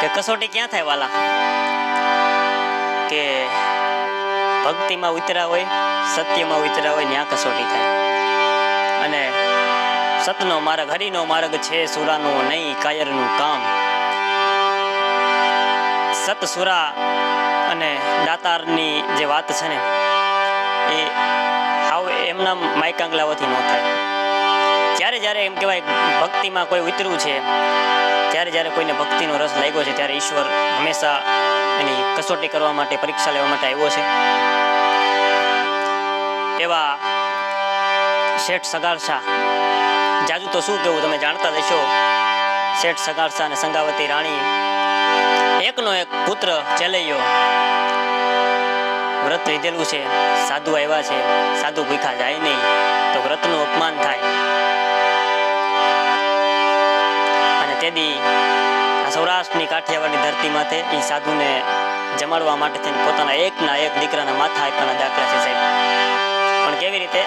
કે કસોટી ક્યાં થાય વાલા? કે ભક્તિમાં ઉતર્યા હોય, સત્યમાં ઉતર્યા હોય, ત્યાં કસોટી થાય. અને સતનો માર્ગ, હરિનો માર્ગ છે સુરાનો નહીં, કાયરનું કામ. સત, સુરા અને દાતારની જે વાત છે ને, એ હાવ એમના માયકાંગલાઓથી ન થાય. જ્યારે જ્યારે એમ કહેવાય ભક્તિમાં કોઈ ઉતર્યું છે જ્યારે જ્યારે કોઈને ભક્તિનો રસ લાગ્યો છે, ત્યારે ઈશ્વર હંમેશા એની કસોટી કરવા માટે, પરીક્ષા લેવા માટે આવ્યો છે. એવા શેઠ સગાર શાહ જાજુ તો શું કેવું તમે જાણતા જ શેઠ સગાર શાહ અને સંગાવતી રાણી એકનો એક પુત્ર ચેલૈયો વ્રત લીધેલું છે, સાધુ આવ્યા છે, સાધુ ભૂખા જાય નહીં. સૌરાષ્ટ્રની કાઠિયાવાડની ધરતી માથે એ સાધુને જમાડવા માટે થઈને પોતાના એકના એક દીકરાના માથા આપવાના દાખલા છે સાહેબ. પણ કેવી રીતે?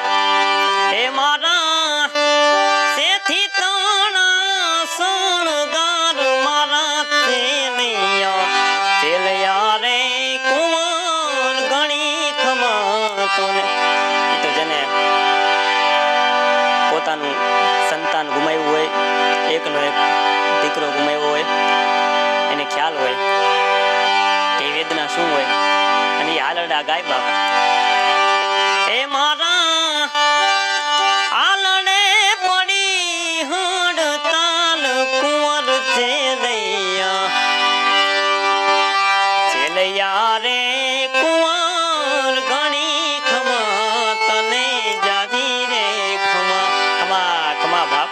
એ મારા સેથી તાણા શણગાર મારા તેલૈયા તેલૈયા રે કુંવર ગણી ખમાતો તો જેને એ ગાય બાપ. એ મારા આલડે પડી હડતાલ કુંવર ચેલૈયા ચેલૈયા રે ખમા, તને જાદી રે બાપ.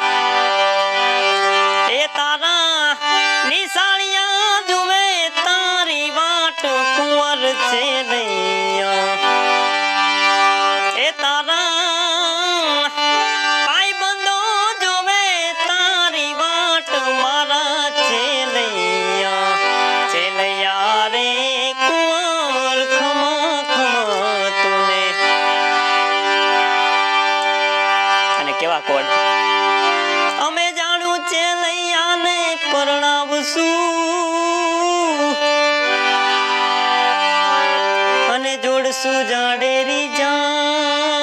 એ તારા નિશાળિયા જુવે તારી વાટ કુંવર કેવા કોડ અમે જાણું ચેલૈયાને પરણાવશું. અને જોડશું જાડેરી જાન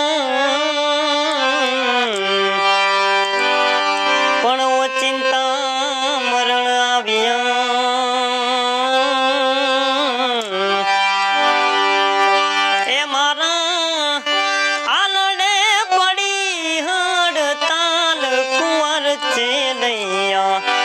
કુંવર